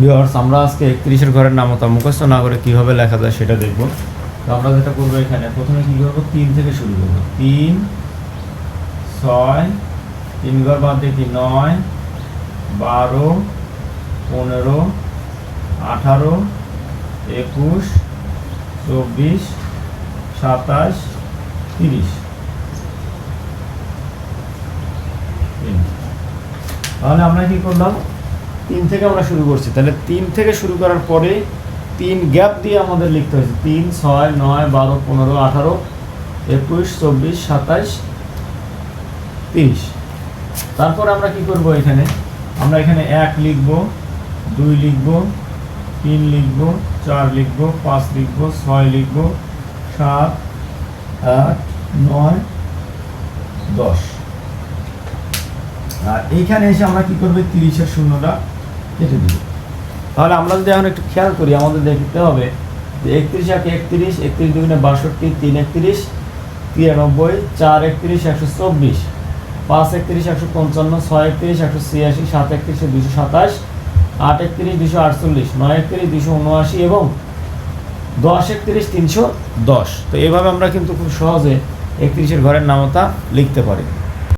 Viewers আমরা আজকে একত্রিশের ঘরের নামতা মুখস্থ না করে কীভাবে লেখা যায় সেটা দেখব। তো আমরা যেটা করব এখানে, প্রথমে কী করব? তিন থেকে শুরু করব। তিন, ছয়, তিন ঘর বাদ দিয়ে নয়, বারো, পনেরো, আঠারো, একুশ, চব্বিশ, সাতাশ, তিরিশ। তাহলে আমরা কী করলাম? তিন থেকে আমরা শুরু করছি। তাহলে তিন থেকে শুরু করার পরে তিন গ্যাপ দিয়ে আমাদের লিখতে হয়েছে। তিন, ছয়, নয়, বারো, পনেরো, আঠারো, একুশ, চব্বিশ সাতাশ তিরিশ। তারপর আমরা কি করব এখানে? আমরা এখানে এক লিখব, দুই লিখব, তিন লিখব, চার লিখব, পাঁচ লিখব, ছয় লিখব, সাত, আট, নয়, দশ। আর এইখানে এসে আমরা কি করব? তিরিশের শূন্যটা কেটে তাহলে আমরা যদি এখন একটু খেয়াল করি, আমাদের দেখতে হবে যে একত্রিশ এক একত্রিশ একত্রিশ দুগুণে বাষট্টি, তিন একত্রিশ, তিরানব্বই, চার একত্রিশ, একশো চব্বিশ, পাঁচ একত্রিশ, একশো পঞ্চান্ন, ছয় একত্রিশ, একশো ছিয়াশি, সাত একত্রিশে, দুশো সাতাশ, আট একত্রিশ, দুশো আটচল্লিশ, নয় একত্রিশ, দুশো উনআশি এবং দশ একত্রিশ, তিনশো দশ। তো এভাবে আমরা কিন্তু খুব সহজে একত্রিশের ঘরের নামতা লিখতে পারি।